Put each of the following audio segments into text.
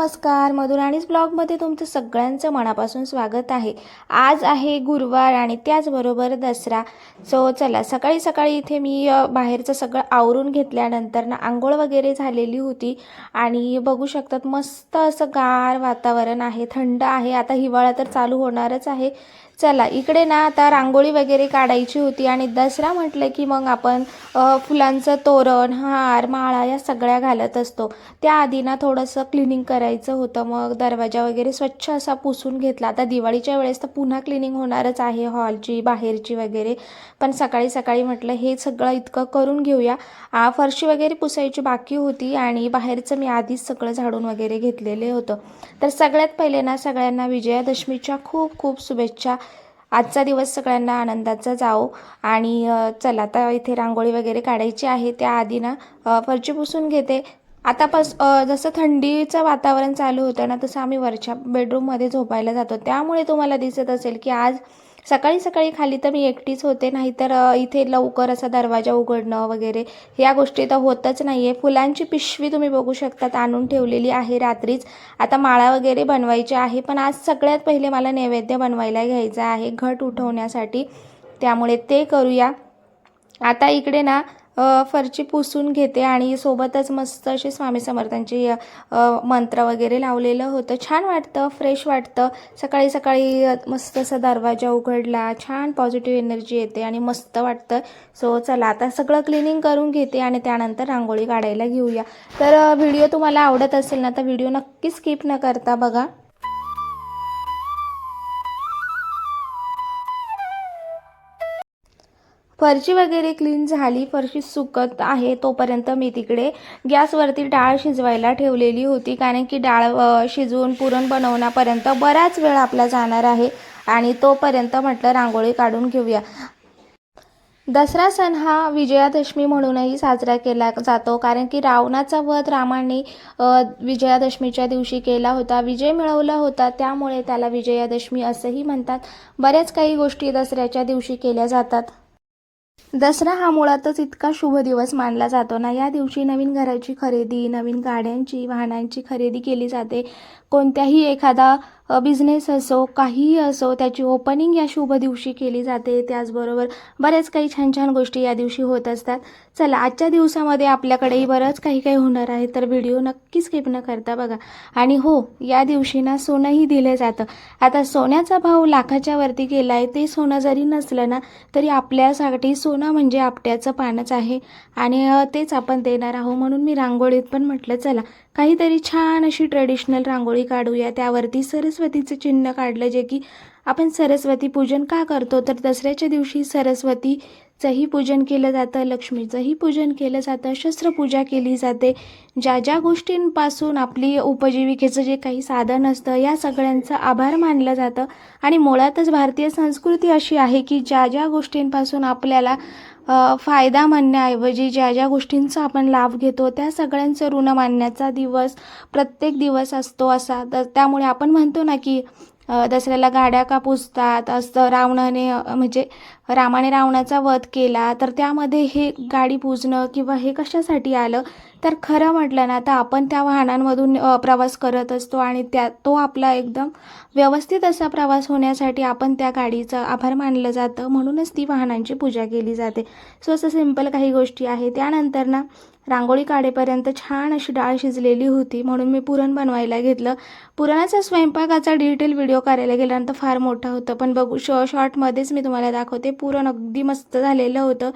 नमस्कार मधुराणीज ब्लॉगमध्ये तुमचं सगळ्यांचं मनापासून स्वागत आहे. आज आहे गुरुवार आणि त्याचबरोबर दसरा. सो चला सकाळी सकाळी इथे मी बाहेरचं सगळं आवरून घेतल्यानंतर ना आंघोळ वगैरे झालेली होती आणि बघू शकतात मस्त असं गार वातावरण आहे थंड आहे. आता हिवाळा तर चालू होणारच आहे. चला इकडे ना आता रांगोळी वगैरे काढायची होती आणि दसरा म्हटलं की मग आपण फुलांचं तोरण हार माळा या सगळ्या घालत असतो. त्याआधी ना थोडंसं क्लिनिंग करायचं होतं. मग दरवाजा वगैरे स्वच्छ असा पुसून घेतला. आता दिवाळीच्या वेळेस तर पुन्हा क्लिनिंग होणारच आहे हॉलची बाहेरची वगैरे. पण सकाळी सकाळी म्हटलं हे सगळं इतकं करून घेऊया. आ, फरशी वगैरे पुसायची बाकी होती आणि बाहेरचं मी आधीच सगळं झाडून वगैरे घेतलेले होतं. तर सगळ्यात पहिले ना सगळ्यांना विजयादशमीच्या खूप खूप शुभेच्छा. आजचा दिवस सगळ्यांना आनंदाचा जाओ आणि चला आता इथे रांगोळी वगैरे काढायची आहे. त्याआधी ना फरची पुसून घेते. आतापास अ, जसं थंडीचं वातावरण चालू होतं ना तसं आम्ही वरच्या बेडरूममध्ये झोपायला जातो. त्यामुळे तुम्हाला दिसत असेल की आज सकाळी सकाळी खाली तर मी एकटीच होते नाहीतर इथे लवकर असा दरवाजा उघडणं वगैरे या गोष्टी तर होतच नाही आहे फुलांची पिशवी तुम्ही बघू शकतात आणून ठेवलेली आहे रात्रीच. आता माळा वगैरे बनवायची आहे पण आज सगळ्यात पहिले मला नैवेद्य बनवायला घ्यायचा आहे घट उठवण्यासाठी. त्यामुळे ते करूया. आता इकडे ना फरची पुसून घेते आणि सोबतच मस्त अशी स्वामी समर्थांची मंत्र वगैरे लावलेलं होतं. छान वाटतं फ्रेश वाटतं. सकाळी सकाळी मस्त असा दरवाजा उघडला छान पॉझिटिव्ह एनर्जी येते आणि मस्त वाटतं. सो चला आता सगळं क्लिनिंग करून घेते आणि त्यानंतर रांगोळी काढायला घेऊया. तर व्हिडिओ तुम्हाला आवडत असेल ना तर व्हिडिओ नक्की स्किप न करता बघा. फरशी वगैरे क्लीन झाली फरशी सुकत आहे तोपर्यंत मी तिकडे गॅसवरती डाळ शिजवायला ठेवलेली होती. कारण की डाळ शिजवून पुरण बनवण्यापर्यंत बराच वेळ आपला जाणार आहे. आणि तोपर्यंत म्हटलं रांगोळी काढून घेऊया. दसरा सण हा विजयादशमी म्हणूनही साजरा केला जातो. कारण की रावणाचा वध रामाने विजयादशमीच्या दिवशी केला होता. विजय मिळवला होता. त्यामुळे त्याला विजयादशमी असंही म्हणतात. बऱ्याच काही गोष्टी दसऱ्याच्या दिवशी केल्या जातात. दसरा हा मुळातच इतका शुभ दिवस मानला जातो ना. या दिवशी नवीन घराची खरेदी नवीन गाड्यांची वाहनांची खरेदी केली जाते. कोणत्याही एखादा बिझनेस असो काहीही असो त्याची ओपनिंग या शुभ दिवशी केली जाते. त्याचबरोबर बऱ्याच काही छान छान गोष्टी या दिवशी होत असतात. चला आजच्या दिवसामध्ये आपल्याकडेही बरंच काही काही होणार आहे तर व्हिडिओ नक्की स्किप न करता बघा. आणि हो या दिवशी ना सोनंही दिलं जातं. आता सोन्याचा भाव लाखाच्या वरती गेला आहे ते सोनं जरी नसलं ना तरी आपल्यासाठी सोनं म्हणजे आपट्याचं पानच आहे. आणि तेच आपण देणार आहोत म्हणून मी रांगोळीत पण म्हटलं चला काहीतरी छान अशी ट्रेडिशनल रांगोळी काढूया. त्यावरती सरस्वतीचं चिन्ह काढलं जे की आपण सरस्वती पूजन का करतो? तर दसऱ्याच्या दिवशी सरस्वतीचंही पूजन केलं जातं लक्ष्मीचंही पूजन केलं जातं शस्त्रपूजा केली जाते. ज्या ज्या गोष्टींपासून आपली उपजीविकेचं जे काही साधन असतं या सगळ्यांचं आभार मानलं जातं. आणि मुळातच भारतीय संस्कृती अशी आहे की ज्या ज्या गोष्टींपासून आपल्याला फायदा म्हणण्याऐवजी ज्या ज्या गोष्टींचा आपण लाभ घेतो त्या सगळ्यांचं ऋण मानण्याचा दिवस प्रत्येक दिवस असतो असा. तर त्यामुळे आपण म्हणतो ना की दसऱ्याला गाड्या का पुजतात असतं रावणाने म्हणजे रामाने रावणाचा वध केला. तर त्यामध्ये हे गाडी पूजणं किंवा हे कशासाठी आलं? तर खरं म्हटलं ना तर आपण त्या वाहनांमधून प्रवास करत असतो आणि त्या तो आपला एकदम व्यवस्थित असा प्रवास होण्यासाठी आपण त्या गाडीचं आभार मानलं जातं. म्हणूनच ती वाहनांची पूजा केली जाते. सो असं सिंपल काही गोष्टी आहे त्यानंतर ना रांगोळी काढेपर्यंत छान अशी डाळ शिजलेली होती म्हणून मी पुरण बनवायला घेतलं. पुरणाचा स्वयंपाकाचा डिटेल व्हिडिओ करायला गेल्यानंतर फार मोठा होतं पण बघू शॉ शॉर्टमध्येच मी तुम्हाला दाखवते. पुरण अगदी मस्त झालेलं होतं.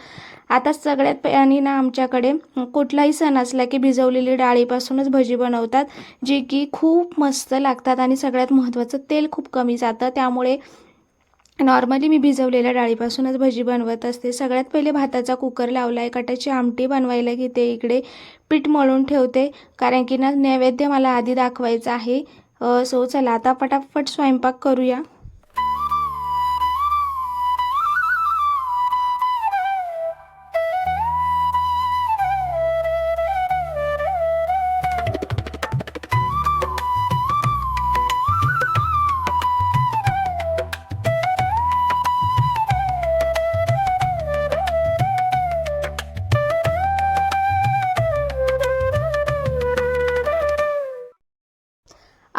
आता सगळ्यात आणि ना आमच्याकडे कुठलाही सण असला की भिजवलेली डाळीपासूनच भजी बनवतात जी की खूप मस्त लागतात आणि सगळ्यात महत्त्वाचं तेल खूप कमी जातं. त्यामुळे नॉर्मली मी भिजवलेल्या डाळीपासूनच भजी बनवत असते. सगळ्यात पहिले भाताचा कुकर लावला आहे कटाची आमटी बनवायला घेते इकडे पीठ मळून ठेवते कारण की ना नैवेद्य मला आधी दाखवायचा आहे. सो चला आता पटापट स्वयंपाक करूया.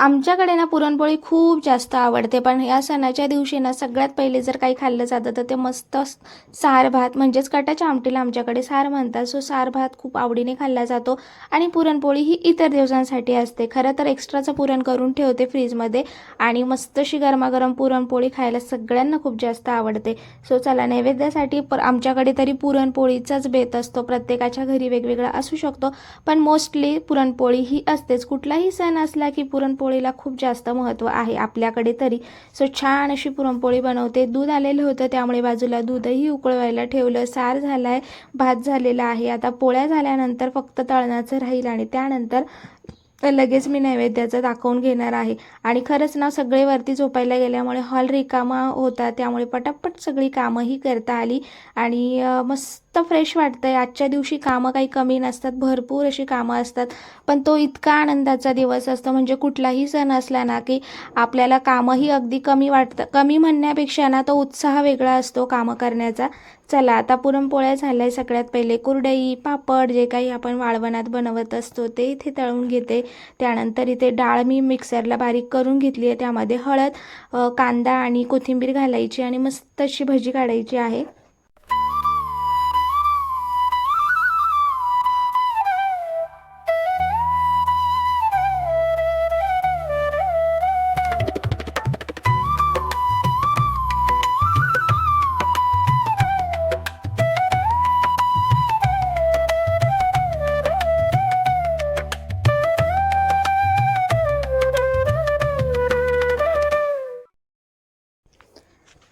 आमच्याकडे ना पुरणपोळी खूप जास्त आवडते पण या सणाच्या दिवशी ना सगळ्यात पहिले जर काही खाल्लं जातं तर ते मस्त सार भात म्हणजेच कटाच्या आमटीला आमच्याकडे सार म्हणतात. सो सार भात खूप आवडीने खाल्ला जातो आणि पुरणपोळी ही इतर दिवसांसाठी असते. खरं तर एक्स्ट्राचं पुरण करून ठेवते फ्रीजमध्ये आणि मस्त अशी गरमागरम पुरणपोळी खायला सगळ्यांना खूप जास्त आवडते. सो चला नैवेद्यासाठी पर आमच्याकडे तरी पुरणपोळीचाच बेत असतो. प्रत्येकाच्या घरी वेगवेगळा असू शकतो पण मोस्टली पुरणपोळी ही असतेच. कुठलाही सण असला की पुरणपोळी पुरणपोळीला खूप जास्त महत्त्व आहे. आपल्याकडे तरी सो छान अशी पुरणपोळी बनवते. दूध आलेलं होतं त्यामुळे बाजूला दूधही उकळवायला ठेवलं. सार झाला आहे भात झालेला आहे. आता पोळ्या झाल्यानंतर फक्त तळणाचं राहील आणि त्यानंतर लगेच मी नैवेद्याचं दाखवून घेणार आहे. आणि खरंच ना सगळे वरती झोपायला गेल्यामुळे हॉल रिकामा होता. त्यामुळे पटापट सगळी कामंही करता आली आणि मस्त मस्त फ्रेश वाटतं आहे आजच्या दिवशी कामं काही कमी नसतात भरपूर अशी कामं असतात. पण तो इतका आनंदाचा दिवस असतो. म्हणजे कुठलाही सण असला ना की आपल्याला कामंही अगदी कमी वाटतं. कमी म्हणण्यापेक्षा ना तो उत्साह वेगळा असतो कामं करण्याचा. चला आता पुरणपोळ्या झाल्या सगळ्यात पहिले. कुरडई पापड जे काही आपण वाळवणात बनवत असतो ते इथे तळून घेते. त्यानंतर इथे डाळ मी मिक्सरला बारीक करून घेतली आहे. त्यामध्ये हळद कांदा आणि कोथिंबीर घालायची आणि मस्त अशी भजी काढायची आहे.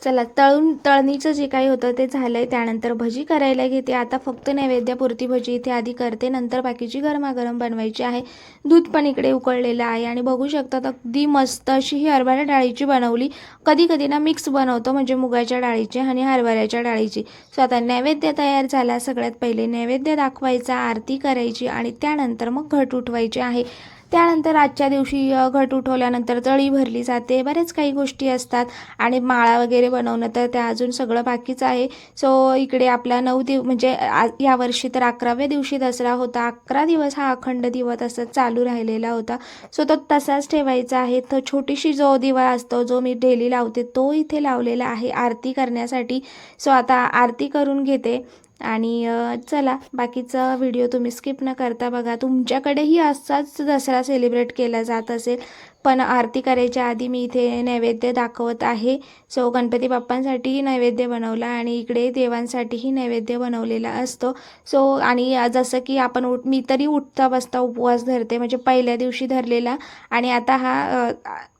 चला तळून तळणीचं जे काही होतं ते झालं आहे त्यानंतर भजी करायला घेते. आता फक्त नैवेद्यापुरती भजी इथे आधी करते. नंतर बाकीची गरमागरम बनवायची आहे. दूध पण इकडे उकळलेलं आहे. आणि बघू शकतात अगदी मस्त अशी ही हरभरा डाळीची बनवली. कधी कधी ना मिक्स बनवतो म्हणजे मुगाच्या डाळीची आणि हरभऱ्याच्या डाळीची. सो आता नैवेद्य तयार झाला. सगळ्यात पहिले नैवेद्य दाखवायचा आरती करायची आणि त्यानंतर मग घट उठवायची आहे. त्यानंतर आजच्या दिवशी घट उठवल्यानंतर तळी भरली जाते. बरेच काही गोष्टी असतात आणि माळा वगैरे बनवणं तर त्या अजून सगळं बाकीच आहे. सो इकडे आपला नऊ दिव म्हणजे यावर्षी तर अकराव्या दिवशी दसरा होता. अकरा दिवस हा अखंड दिवा असं चालू राहिलेला होता. सो तो तसाच ठेवायचा आहे. तर छोटीशी जो दिवा असतो जो मी डेली लावते तो इथे लावलेला आहे आरती करण्यासाठी. सो आता आरती करून घेते. आणि चला बाकीचा व्हिडिओ तुम्ही स्किप न करता बघा. तुमच्याकडेही असाच दसरा सेलिब्रेट केला जात असेल पण आरती करायच्या आधी मी इथे नैवेद्य दाखवत आहे. सो गणपती बाप्पांसाठीही नैवेद्य बनवला आणि इकडे देवांसाठीही नैवेद्य बनवलेला असतो. सो आणि जसं की आपण उठ मी तरी उठता बसता उपवास धरते म्हणजे पहिल्या दिवशी धरलेला आणि आता हा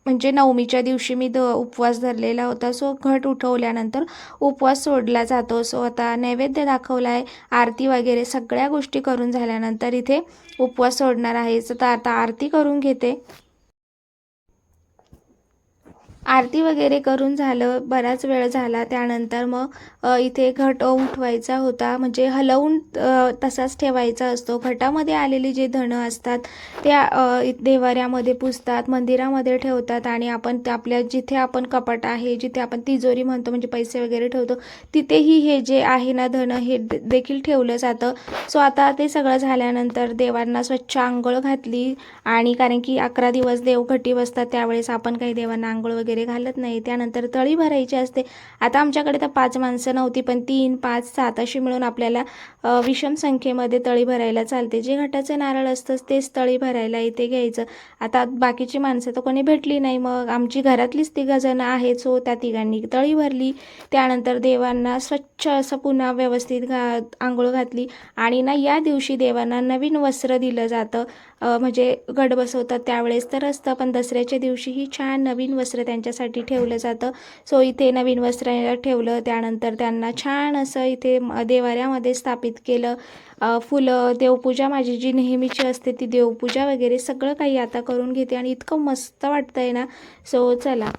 म्हणजे नवमीच्या दिवशी मी द उपवास धरलेला होता. सो घट उठवल्यानंतर उपवास सोडला जातो. सो आता नैवेद्य दाखवला आहे. आरती वगैरे सगळ्या गोष्टी करून झाल्यानंतर इथे उपवास सोडणार आहे. तर आता आरती करून घेते. आरती वगैरे करून झालं बराच वेळ झाला. त्यानंतर मग इथे घट उठवायचा होता. म्हणजे हलवून तसाच ठेवायचा असतो. घटामध्ये आलेली जे धनं असतात त्या देवाऱ्यामध्ये पुजतात मंदिरामध्ये ठेवतात आणि आपण आपल्या जिथे आपण कपाट आहे जिथे आपण तिजोरी म्हणतो म्हणजे पैसे वगैरे ठेवतो तिथेही हे जे आहे ना धनं हे देखील ठेवलं जातं. सो आता ते सगळं झाल्यानंतर देवांना स्वच्छ आंघोळ घातली आणि कारण की अकरा दिवस देवघटी बसतात त्यावेळेस आपण काही देवांना आंघोळ वगैरे घालत नाही. त्यानंतर तळी भरायची असते. आता आमच्याकडे तर पाच माणसं नव्हती पण तीन पाच सात अशी मिळून आपल्याला विषम संख्येमध्ये तळी भरायला चालते. जे घटाचं नारळ असतं तेच तळी भरायला इथे घ्यायचं. आता बाकीची माणसं तर कोणी भेटली नाही. मग आमची घरातलीच तिघंजणं आहेत सो त्या तिघांनी तळी भरली. त्यानंतर देवांना स्वच्छ असं पुन्हा व्यवस्थित घा आंघोळ घातली. आणि ना या दिवशी देवांना नवीन वस्त्र दिलं जातं. म्हणजे गड बसवतात त्यावेळेस तर असतं पण दसऱ्याच्या दिवशीही छान नवीन वस्त्र त्यांच्यासाठी ठेवलं जातं. सो इथे नवीन वस्त्र ठेवलं त्यानंतर त्यांना छान असं इथे देवाऱ्यामध्ये स्थापित केलं. फुलं देवपूजा माझी जी नेहमीची असते ती देवपूजा वगैरे सगळं काही आता करून घेते आणि इतकं मस्त वाटतंय ना. सो चला.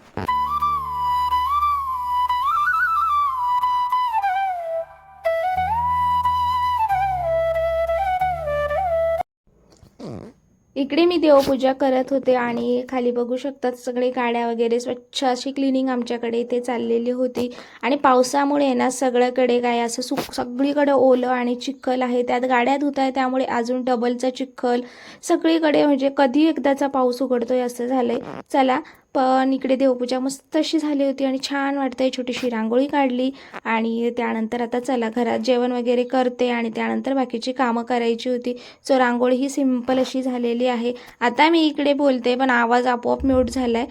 इकडे मी देवपूजा करत होते आणि खाली बघू शकतात सगळे गाड्या वगैरे स्वच्छ अशी क्लिनिंग आमच्याकडे इथे चाललेली होती. आणि पावसामुळे ना सगळ्याकडे काय असं सु सगळीकडे ओलं आणि चिखल आहे. त्यात गाड्या धुत आहे त्यामुळे अजून डबलचा चिखल. सगळीकडे म्हणजे कधी एकदाचा पाऊस उघडतोय असं झालंय. चला पण इकडे देवपूजा मस्त अशी झाली होती आणि छान वाटतंय. छोटीशी रांगोळी काढली आणि त्यानंतर आता चला घरात जेवण वगैरे करते आणि त्यानंतर बाकीची कामं करायची होती. सो रांगोळी ही सिंपल अशी झालेली आहे. आता मी इकडे बोलते पण आवाज आपोआप म्यूट झाला आहे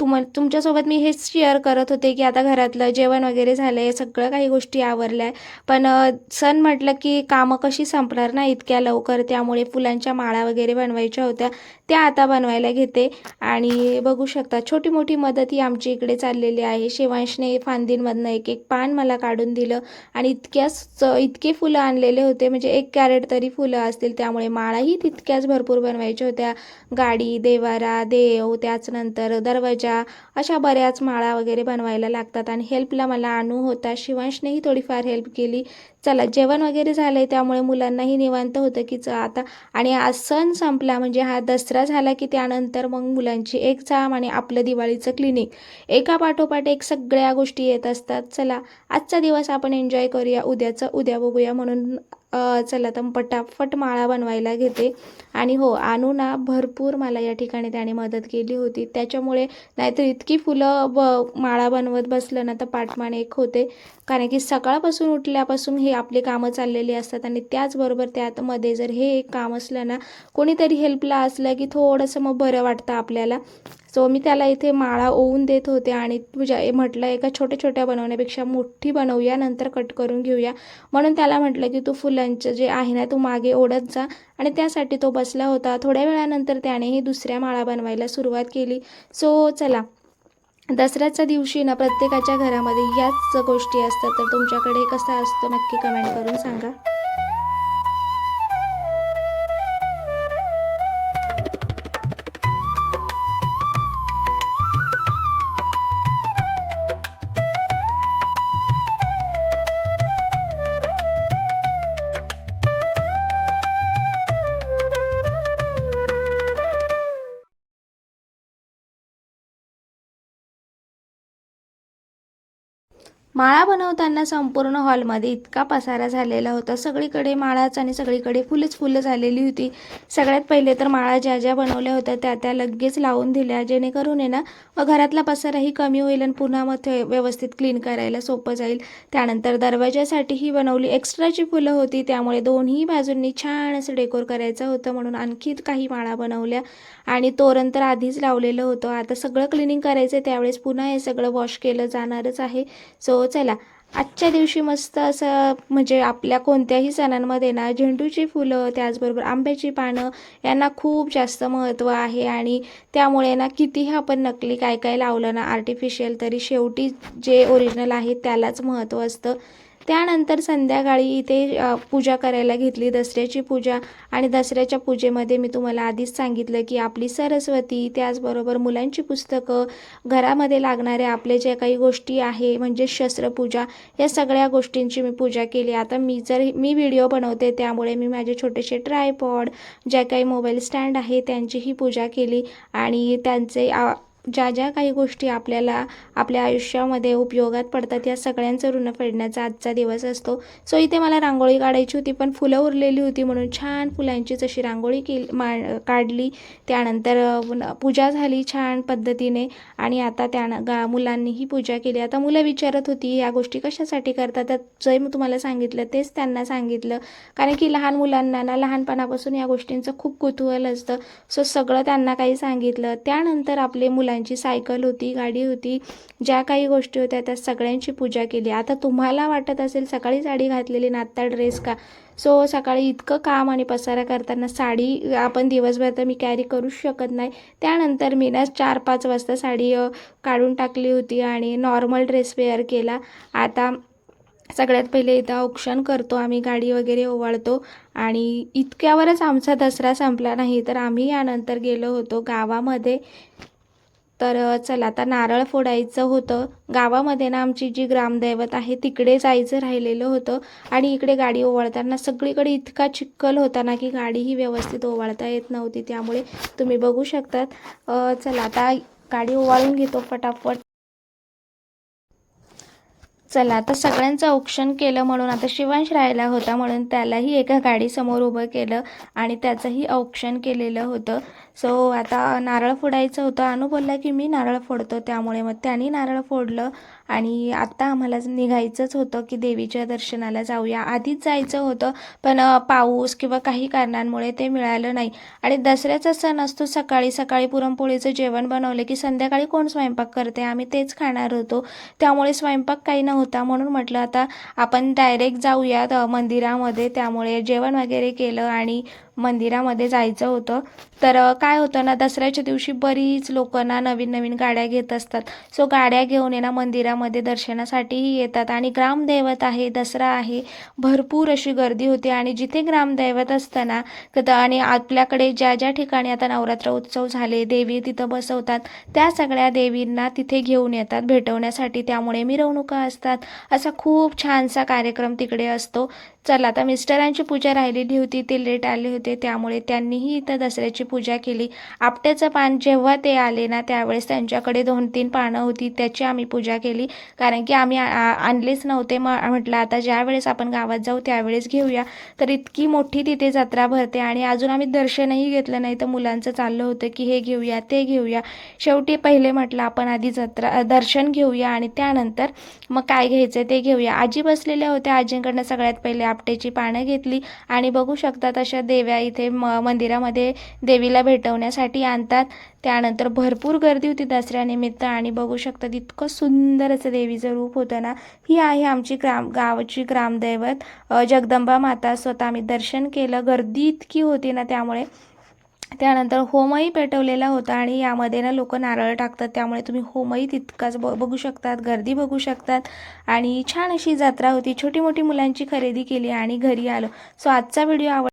तुम तुमच्यासोबत मी हेच शेअर करत होते की आता घरातलं जेवण वगैरे झालं आहे सगळं काही गोष्टी आवरल्या. पण सण म्हटलं की कामं कशी संपणार ना इतक्या लवकर त्यामुळे फुलांच्या माळा वगैरे बनवायच्या होत्या त्या आता बनवायला घेते. आणि बघू शकता छोटी मोठी मदत ही आमची इकडे चाललेली आहे. शिवांशने फांदींमधनं एक एक पान मला काढून दिलं आणि इतक्याच इतके फुलं आणलेले होते. म्हणजे एक कॅरेट तरी फुलं असतील त्यामुळे माळाही तितक्याच भरपूर बनवायच्या होत्या. गाडी देवारा देव त्याचनंतर दरवाजा अशा बऱ्याच माळा वगैरे बनवायला लागतात आणि हेल्पला मला अणू होता. शिवांशनेही थोडीफार हेल्प केली. चला जेवण वगैरे झालं आहे त्यामुळे मुलांनाही निवांत होतं की च आता. आणि आज सण संपला म्हणजे हा दसरा झाला की त्यानंतर मग मुलांची एक्झाम आणि आपलं दिवाळीचं क्लिनिक एका पाठोपाठ एक सगळ्या गोष्टी येत असतात. चला आजचा दिवस आपण एन्जॉय करूया. उद्याचं उद्या बघूया म्हणून चला तर पटापट माळा बनवायला घेते. आणि हो आणू ना भरपूर मला या ठिकाणी त्याने मदत केली होती. त्याच्यामुळे नाहीतर इतकी फुलं ब माळा बनवत बसलं ना तर पाठमान एक होते. कारण की सकाळपासून उठल्यापासून हे आपली कामं चाललेली असतात आणि त्याचबरोबर त्यातमध्ये जर हे एक काम असलं ना कोणीतरी हेल्पला असलं की थोडंसं मग बरं वाटतं आपल्याला. सो मी त्याला इथे माळा ओवून देत होते आणि तुझ्या म्हटलं एका छोट्या छोट्या बनवण्यापेक्षा मोठी बनवूया नंतर कट करून घेऊया. म्हणून त्याला म्हटलं की तू फुलांचं जे आहे ना तू मागे ओढत जा. आणि त्यासाठी तो बसला होता. थोड्या वेळानंतर त्यानेही दुसऱ्या माळा बनवायला सुरुवात केली. सो चला दसऱ्याच्या दिवशी ना प्रत्येकाच्या घरामध्ये याच गोष्टी असतात. तर तुमच्याकडे कसा असतो नक्की कमेंट करून सांगा. माळा बनवताना संपूर्ण हॉलमध्ये इतका पसारा झालेला होता. सगळीकडे माळाच आणि सगळीकडे फुलंच फुलं झालेली होती. सगळ्यात पहिले तर माळा ज्या ज्या बनवल्या होत्या त्या त्या लगेच लावून दिल्या. जेणेकरून आहे ना व घरातला पसाराही कमी होईल आणि पुन्हा मग ते व्यवस्थित क्लीन करायला सोपं जाईल. त्यानंतर दरवाज्यासाठीही बनवली एक्स्ट्राची फुलं होती. त्यामुळे दोन्ही बाजूंनी छान असं डेकोर करायचं होतं म्हणून आणखी काही माळा बनवल्या. आणि तोरण तर आधीच लावलेलं होतं. आता सगळं क्लिनिंग करायचं त्यावेळेस पुन्हा हे सगळं वॉश केलं जाणारच आहे. सो चला आजच्या दिवशी मस्त असं म्हणजे आपल्या कोणत्याही सणांमध्ये ना झेंडूची फुलं त्याचबरोबर आंब्याची पानं यांना खूप जास्त महत्त्व आहे. आणि त्यामुळे ना कितीही आपण नकली काय काय लावलं ना आर्टिफिशियल तरी शेवटी जे ओरिजिनल आहे त्यालाच महत्त्व असतं. त्यानंतर संध्याकाळी इथे पूजा करायला घेतली दसऱ्याची पूजा. आणि दसऱ्याच्या पूजेमध्ये मी तुम्हाला आधीच सांगितलं की आपली सरस्वती त्याचबरोबर मुलांची पुस्तकं घरामध्ये लागणाऱ्या आपल्या ज्या काही गोष्टी आहे म्हणजे शस्त्रपूजा या सगळ्या गोष्टींची मी पूजा केली. आता मी जर मी व्हिडिओ बनवते त्यामुळे मी माझे छोटेसे ट्रायपॉड ज्या काही मोबाईल स्टँड आहे त्यांचीही पूजा केली. आणि त्यांचे आ- ज्या ज्या काही गोष्टी आपल्याला आपल्या आयुष्यामध्ये उपयोगात पडतात या सगळ्यांचं ऋण फेडण्याचा आजचा दिवस असतो. सो इथे मला रांगोळी काढायची होती पण फुलं उरलेली होती म्हणून छान फुलांचीच अशी रांगोळी केली मा काढली. त्यानंतर पूजा झाली छान पद्धतीने आणि आता त्या गा मुलांनीही पूजा केली. आता मुलं विचारत होती या गोष्टी कशासाठी करतात? तर जे मी तुम्हाला सांगितलं तेच त्यांना सांगितलं. कारण की लहान मुलांना ना लहानपणापासून या गोष्टींचं खूप कुतूहल असतं. सो सगळं त्यांना काही सांगितलं. त्यानंतर आपले त्यांची सायकल होती गाडी होती ज्या काही गोष्टी होत्या त्या सगळ्यांची पूजा केली. आता तुम्हाला वाटत असेल सकाळी साडी घातलेली ना आत्ता ड्रेस का? सो सकाळी इतकं काम आणि पसारा करताना साडी आपण दिवसभर तर मी कॅरी करूच शकत नाही. त्यानंतर मी ना चार पाच वाजता साडी काढून टाकली होती आणि नॉर्मल ड्रेस वेअर केला. आता सगळ्यात पहिले इथं औक्षण करतो आम्ही गाडी वगैरे ओवाळतो आणि इतक्यावरच आमचा दसरा संपला नाही तर आम्ही यानंतर गेलो होतो गावामध्ये. तर चला आता नारळ फोडायचं होतं. गावामध्ये ना आमची जी ग्रामदैवत आहे तिकडे जायचं राहिलेलं होतं. आणि इकडे गाडी ओवाळताना सगळीकडे इतका चिखल होता ना की गाडीही व्यवस्थित ओवाळता येत नव्हती. त्यामुळे तुम्ही बघू शकतात. चला आता गाडी ओवाळून घेतो फटाफट. चला आता सगळ्यांचं औक्षण केलं म्हणून आता शिवांश राहिला होता म्हणून त्यालाही एका गाडीसमोर उभं केलं आणि त्याचंही औक्षण केलेलं होतं. सो आता नारळ फोडायचं होतं. अनु बोलला की मी नारळ फोडतो. त्यामुळे मग त्यांनी नारळ फोडलं आणि आत्ता आम्हाला निघायचंच होतं की देवीच्या दर्शनाला जाऊया. आधीच जायचं होतं पण पाऊस किंवा काही कारणांमुळे ते मिळालं नाही. आणि दसऱ्याचा सण असतो सकाळी सकाळी पुरणपोळीचं जेवण बनवलं की संध्याकाळी कोण स्वयंपाक करते? आम्ही तेच खाणार होतो. त्यामुळे स्वयंपाक काही नव्हता. म्हणून म्हटलं आता आपण डायरेक्ट जाऊयात मंदिरामध्ये. त्यामुळे जेवण वगैरे केलं आणि मंदिरामध्ये जायचं होतं. तर काय होतं ना दसऱ्याच्या दिवशी बरीच लोक ना नवीन नवीन गाड्या घेत असतात. सो गाड्या घेऊन ये ना मंदिरामध्ये दर्शनासाठीही येतात. आणि ग्रामदैवत आहे दसरा आहे भरपूर अशी गर्दी होती. आणि जिथे ग्रामदैवत असताना तर आणि आपल्याकडे ज्या ज्या ठिकाणी आता नवरात्र उत्सव झाले देवी तिथं बसवतात त्या सगळ्या देवींना तिथे घेऊन येतात भेटवण्यासाठी. त्यामुळे मिरवणुका असतात. असा खूप छानसा कार्यक्रम तिकडे असतो. चला आता मिस्टरांची पूजा राहिलेली होती ते लेट आले होते. त्यामुळे त्यांनीही इथं दसऱ्याची पूजा केली. आपट्याचं पान जेव्हा ते आले ना त्यावेळेस त्यांच्याकडे दोन तीन पानं होती. त्याची आम्ही पूजा केली. कारण की आम्ही आणलेच नव्हते. मग म्हटलं आता ज्यावेळेस आपण गावात जाऊ त्यावेळेस घेऊया. तर इतकी मोठी तिथे जत्रा भरते आणि अजून आम्ही दर्शनही घेतलं नाही. तर मुलांचं चाललं होतं की हे घेऊया ते घेऊया. शेवटी पहिले म्हटलं आपण आधी जत्रा दर्शन घेऊया आणि त्यानंतर मग काय घ्यायचं ते घेऊया. आजी बसलेल्या होत्या. आजींकडनं सगळ्यात पहिले आपट्याची पानं घेतली. आणि बघू शकतात अशा देव्या इथे म मंदिरामध्ये देवीला भेटवण्यासाठी आणतात. त्यानंतर भरपूर गर्दी होती दसऱ्यानिमित्त आणि बघू शकतात इतकं सुंदर असं देवीचं रूप होतं ना. ही आहे आमची ग्राम गावाची ग्रामदैवत. जगदंबा माता स्वतः आम्ही दर्शन केलं. गर्दी इतकी होती ना त्यामुळे. त्यानंतर होमही पेटवलेला होता आणि यामध्ये ना लोक नारळ टाकतात. त्यामुळे तुम्ही होमही तितकाच ब बघू शकतात गर्दी बघू शकतात. आणि छान अशी जत्रा होती. छोटी मोठी मुलांची खरेदी केली आणि घरी आलो. सो आजचा व्हिडिओ आवड